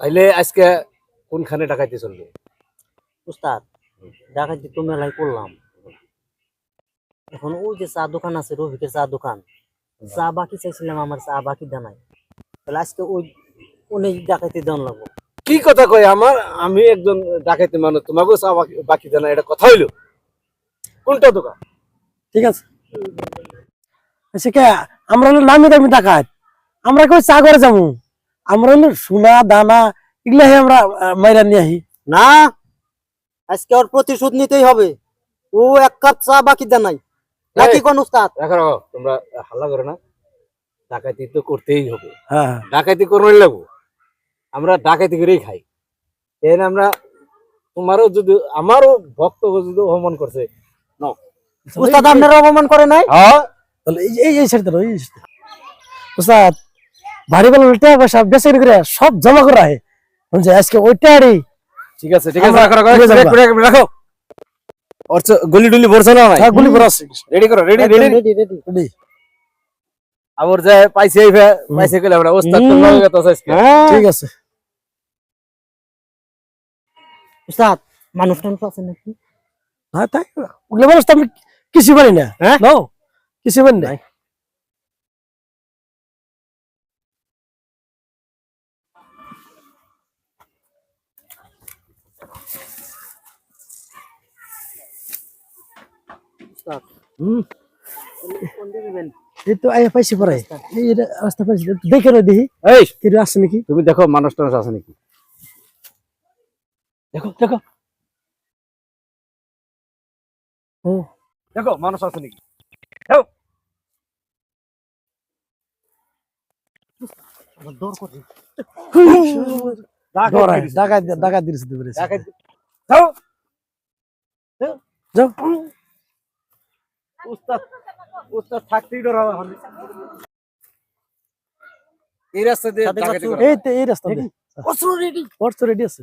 তাইলে আজকে কোনখানে ডাকাইতে চলবে? উস্তাদ ডাকাতি তো মেলায় করলাম এখন ওই যে চা দোকান আছে রফিকের চা দোকান চা বাকি চাইছিলাম আমার চা বাকি দানাই তাহলে আজকে ওই অনেক ডাকাতি দেওয়ান লাগবো। কি কথা কয় আমার? আমি একজন ডাকাইতে মানুষ তোমাকেও চা বাকি- বাকি জানা এটা কথা হইল? কোনটা দোকান? ঠিক আছে। আচ্ছা কে আমরা নামি দামি ডাকাত। আমরা কেউ চা করে যাব? আমরা হলো সোনা দানা এগুলা আমরা মাইরা নিয়ে আহি। না আজকে ওর প্রতিশোধ নিতেই হবে। ও এক কাপ চা বাকি দেনাই নাকি কোন উস্তাদ? তোমরা হাল্লা করো না। ডাকাতি তো করতেই হবে। হ্যাঁ ডাকাতি করবে লাগবো। আমরা ডাকাতি করেই খাই। এই না আমরা তোমারও যদি আমারও ভক্ত যদি অপমান করছে উস্তাদ আপনারা অপমান করে নাই? হ্যাঁ। তাহলে এই এই এই সাইডে দাঁড়াও, এই সাইডে ওস্তাদ বাড়ি বলে টাকা পয়সা বেচা করে সব জমা করা হয় বুঝছে আজকে ওইটা আরে ঠিক আছে ঠিক আছে রাখো রাখো ওর গলি ভরছে না ভাই? হ্যাঁ, গুলি করা রেডি করো ready ready ready ready ready আবার যায় পাইছে এই ফে- পাইছে গেলে আমরা ওস্তাদ তো লাগে গেছে আজকে ঠিক আছে। উস্তাদ মানুষ টানুষ আছে নাকি? হ্যাঁ তাই ওগুলো মানুষ তো আমি কিছু পারি না। হ্যাঁ? কিছু পারি না উস্তাদ হুম। এই তো আয়া পাইছি পরে। এই রাস্তা পাইছি। দেখে না দেখি এই! কি আছে নাকি? তুমি দেখো মানুষ টানুষ আছে নাকি? দেখো দেখো। ও। দেখো মানুষ আছে নাকি? আমার দৌড় করে ডাকাত ডাকাত দিছে যাও যাও। উস্তাদ উস্তাদ থাকতেই ডর হবে এখন। এই রাস্তা দিয়ে। এই রাস্তা দিয়ে। অস্ত্র রেডি ওর রেডি আছে।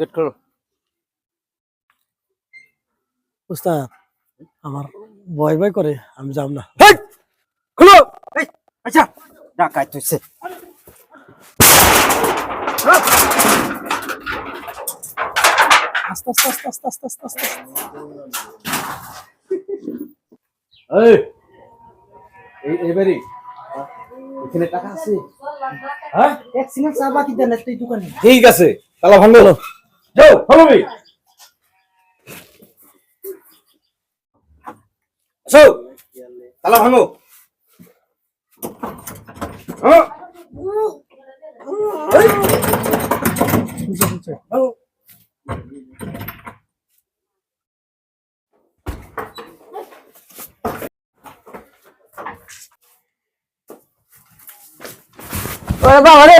গেট করো উস্তাদ আমার ভয় ভয় করে আমি যাব না। হেই! খুলো! আচ্ছা। ডাকাত হইছে। আস্তে আস্তে আস্তে আস্তে আস্তে আস্তে আস্তে। এই এই এবারে এখানে টাকা আছে? হ্যাঁ? এক সিঙ্গেল চা বাকি দেন তুই দোকানে ঠিক আছে তালা ভাঙো। যাও ফলো মি আসো তালা ভাঙো হ্যাঁ শুনছে, শুনছে। ভাঙো ওরে বাবা রে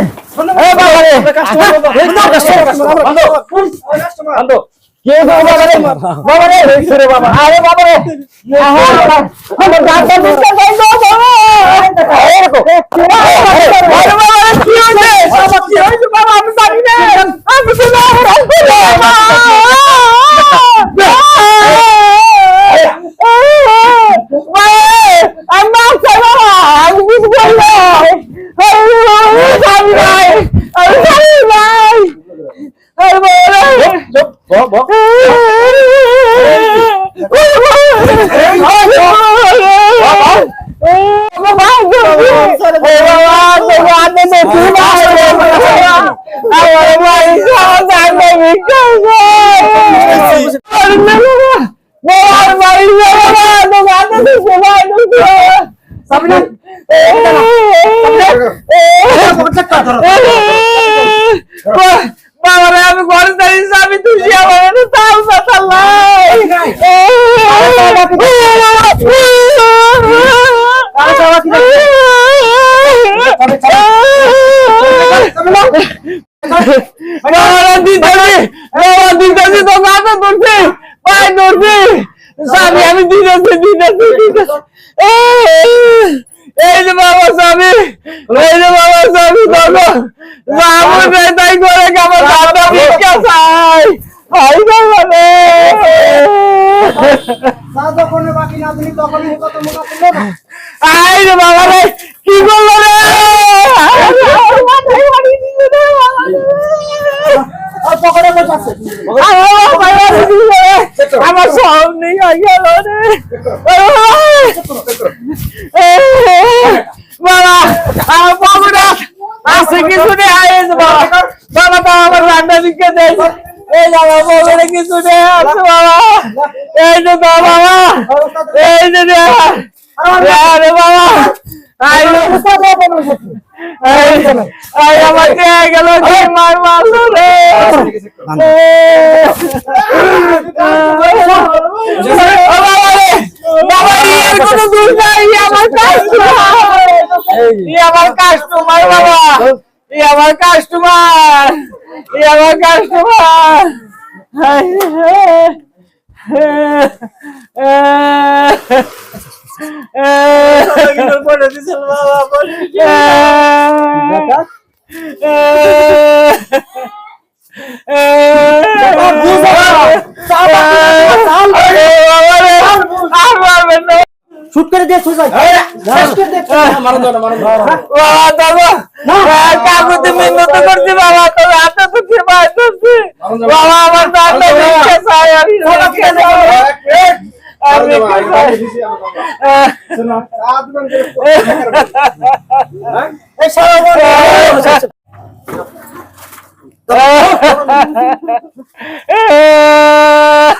আমি জানি না। আমি बाबा आम्ही कोणतरी सामी तुझी आम्हाला ঢুকবো সাবিনা বাবারে আমি দিতেছি দিতেছি দিতেছি এই যে বাবা স্বামী এই যে বাবা স্বামী দেখো বাবু তাই করে আমার দাদা ভিক্ষা চাই কি করল আমার সব নেই গেল রে। বাবা, আমার বাবুরা, আছে কিছু নেই বাবা। বাবা তো আমার রান্না দিকে দেয়। এই বাবা বাবুরা কিছু নেই আছে বাবা। এই যে বাবা। এই যে আরে বাবা। আই আই আমার কে গেল মার মারলো রে। বাবা কোনো দূর নাই আমার কাস্টমার আমার কাস্টমার বাবা। আমার কাস্টমার আমার কাস্টমার শুট করে দিয়ে সোজা কাকুতে মিন্নত করছি বাবা তো হাতে তো খেয়ে করছি বাবা আমার দাঁড়া ভিক্ষা চাই আমি ভিক্ষা চাই। আমি এই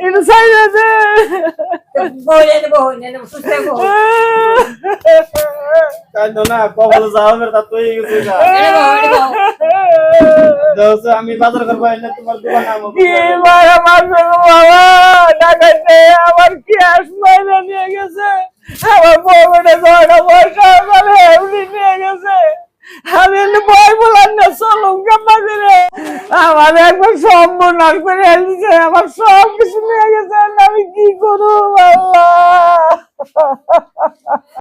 একটু সাইডে দে আমি বাজার করব এনে তোমার দোকান নামো কি মারা মারবে বাবা ডাকাইতে আমার কি আসমাইলে নিয়ে গেছে আমার বউটা গয়না পয়সা মানে এমনি নিয়ে গেছে আমি বই বলার না চলুন আমার একবার সব মনার করে আমার সব কিছু নিয়ে গেছে আমি কি করব আল্লাহ।